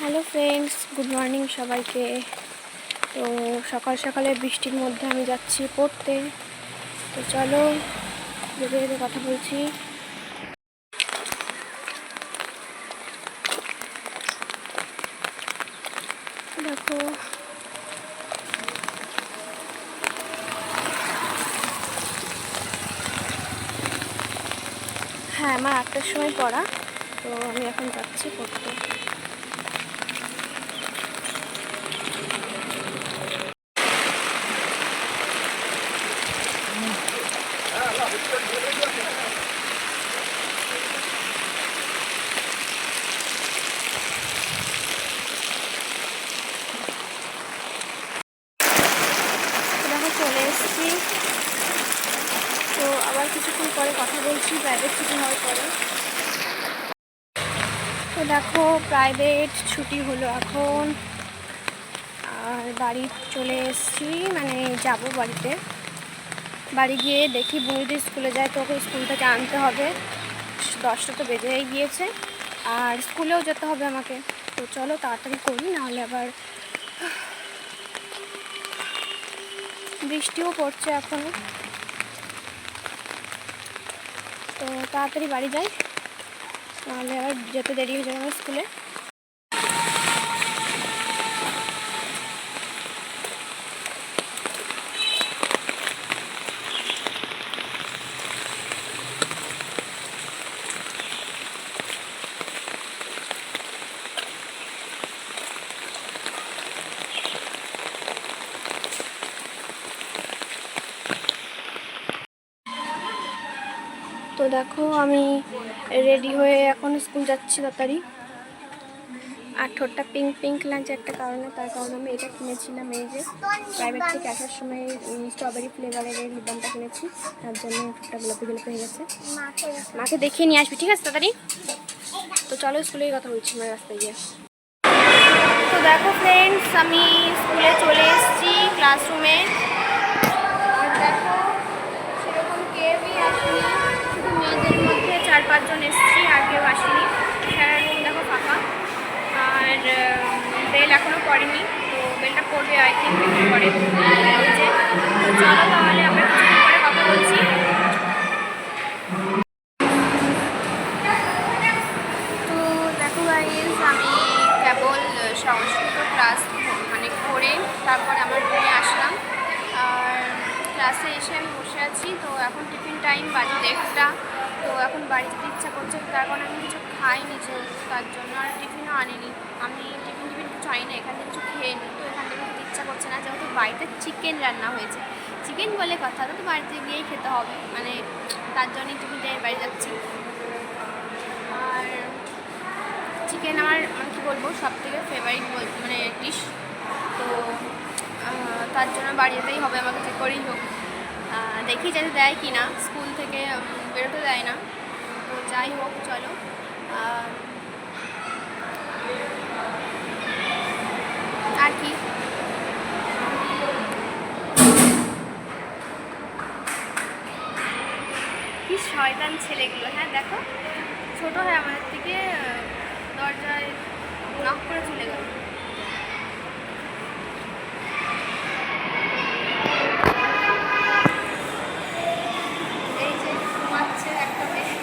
Hello friends good morning সবাইকে। তো সকাল সকালে বৃষ্টির মধ্যে আমি যাচ্ছি পড়তে। তো চলো যেতে যেতে কথা বলছি। দেখো। হ্যাঁ আমার আটটার সময় পড়া। তো আমি এখন যাচ্ছি পড়তে দেখো চলে এসেছি তো আবার কিছুক্ষণ পরে কথা বলছি প্রাইভেট ছুটি হওয়ার পরে। তো দেখো প্রাইভেট ছুটি হলো এখন। আর বাড়ি চলে এসেছি মানে যাব বাড়িতে। বাড়ি গিয়ে দেখি বুড়িদের স্কুলে যায়, তো ওকে স্কুল থেকে আনতে হবে। দশটা তো বেজেই গিয়েছে, আর স্কুলেও যেতে হবে আমাকে। তো চলো তাড়াতাড়ি করি, নাহলে আবার বৃষ্টিও পড়ছে এখনও তো তাড়াতাড়ি বাড়ি যাই। নাহলে আবার যেতে দেরি হয়ে যাবে আমার স্কুলে। তো দেখো, আমি রেডি হয়ে এখন স্কুল যাচ্ছি তাড়াতাড়ি। আর ঠোঁটটা পিঙ্ক পিঙ্ক লাগছে একটা কারণে, তার কারণে আমি এটা কিনেছিলাম এই যে প্রাইভেট থেকে আসার সময় স্ট্রবেরি ফ্লেভারের এই লিপবামটা কিনেছি, তার জন্য ঠোঁটটা গোলাপি গোলাপি হয়ে গেছে। মাকে দেখিয়ে নিয়ে আসবি, ঠিক আছে তাড়াতাড়ি? তো চলো স্কুলেই কথা বলছি, আমার রাস্তায় গিয়ে। তো দেখো ফ্রেন্ডস আমি স্কুলে চলে এসেছি ক্লাসরুমে চার পাঁচজন এসেছি, আর কেউ আসেনি। সারা রুম দেখো ফাঁকা। আর বেল এখনও পড়েনি, তো বেলটা পড়বে আই থিঙ্ক একটু পরে। চলো তাহলে আমরা কিছুক্ষণ পরে কথা বলছি তো দেখো গাইজ আমি কেবল সংস্কৃত ক্লাস মানে করে তারপর আমার রুমে আসলাম আর ক্লাসে এসে আমি বসে আছি তো এখন টিফিন টাইম বাজে দেড়টা তো এখন বাড়ি করছে তার কারণে আমি কিছু খাইনি যেহেতু তার জন্য আর টিফিনও আনিনি। আমি টিফিন টিফিন কিছু চাই না, এখান থেকে কিছু খেয়ে নিই তো এখান থেকে খেতে ইচ্ছা করছে না, যেহেতু বাড়িতে চিকেন রান্না হয়েছে। চিকেন বলে কথা, তো বাড়িতে গিয়েই খেতে হবে। মানে তার জন্যই টিফিন টাইম বাড়ি যাচ্ছি। আর চিকেন আমার মানে কী বলব সব থেকে ফেভারিট মানে ডিশ তো তার জন্য বাড়ি যেতেই হবে, আমাকে যে করেই হোক। দেখি যাতে দেয় কি না স্কুল থেকে বেরোতে দেয় না। তো যাই হোক, চলো। আর কি? কি শয়তান ছেলেগুলো হ্যাঁ দেখো। ছোট হয় আমাদের থেকে দরজায় নক করে চলে গেল এই যে ঘুমাচ্ছে একটা মেয়ে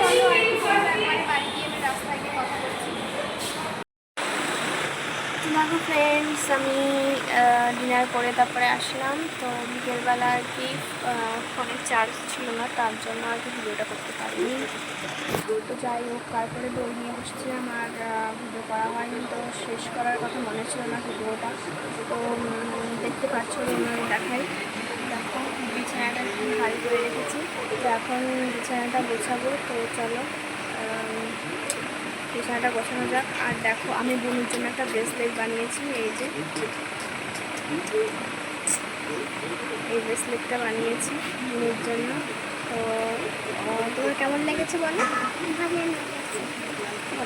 চলো আর কি করব, একবারে বাড়ি গিয়ে আমি রাস্তায় গিয়ে কথা বলছি। দেখো ফ্রেন্ডস আমি ডিনার করে তারপরে আসলাম। তো বিকেলবেলা আর কি ফোনের চার্জ ছিল না, তার জন্য আর কি ভিডিওটা করতে পারিনি। তো যাই হোক, তারপরে দৌড় নিয়ে বসছিলাম আর ভিডিও করা হয়নি। তো শেষ করার কথা মনে ছিল না ভিডিওটা তো। দেখতে পাচ্ছ দেখাই। দেখো, বিছানাটা ভারী করে রেখেছি। তো এখন বিছানাটা গোছাবো, তো চলো। বিছানাটা গোছানো যাক। আর দেখো আমি বোনের জন্য একটা ব্রেসলেট বানিয়েছি এই যে। এই ব্রেসলেটটা বানিয়েছি বোনের জন্য। তো তোমার কেমন লেগেছে বলো?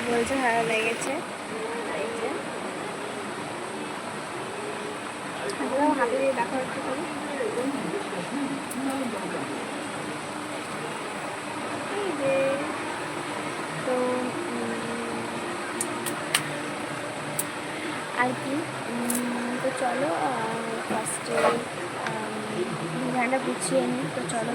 বলছে ভালো লেগেছে। এই যে হাতটাও হাতে দিয়ে দেখো একটু করে। আর কি তো চলো ফার্স্টে বিছানাটা গুছিয়ে নিই তো চলো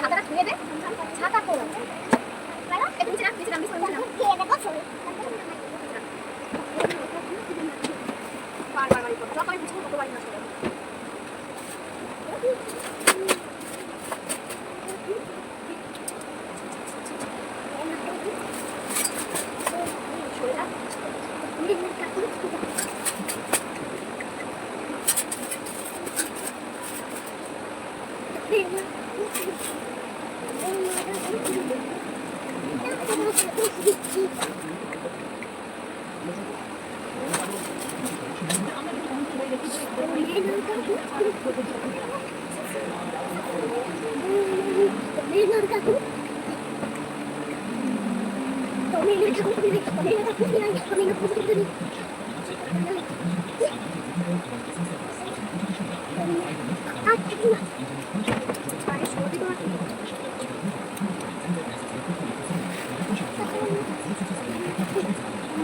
ছাতাটা ধুয়ে দে ছাতা করো একটু নিচে রাখ নিচে নাম খেয়ে দেখো ছবি বারবার বাড়ি করো যত আমি বুঝব তত বাড়ি না চলে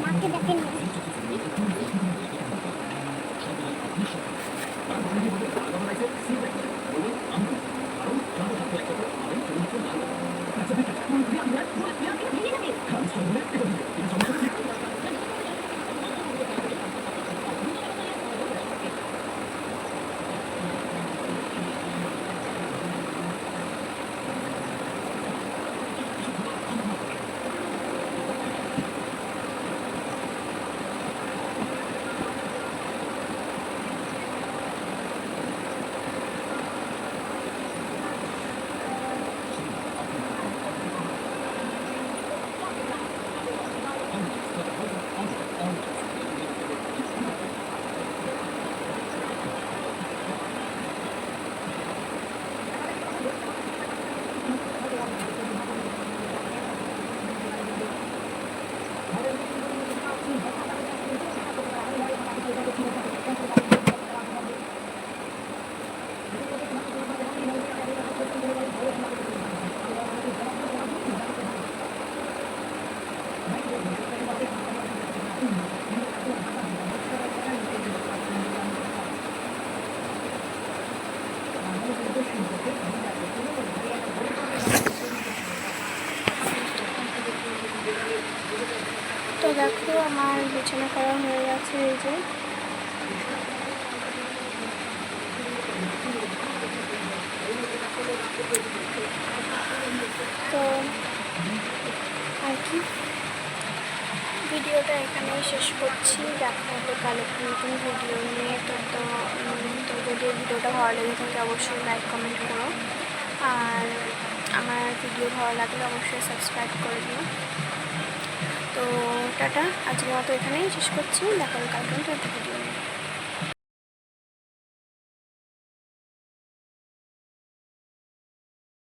মাকে দেখেন তো দেখো আমার বিছানা করা হয়ে গেছে এই যে। তো, আর কি? ভিডিওটা এখানেই শেষ করছি। দেখা হবে নতুন ভিডিও নিয়ে। তো তো যদি ভিডিওটা ভালো লেগে থাকে, অবশ্যই লাইক কমেন্ট করো। আর আমার ভিডিও ভালো লাগলে অবশ্যই সাবস্ক্রাইব করে দিও। তো টাটা আজকের মতো এখানেই শেষ করছি। দেখা হবে কালকে ভিডিও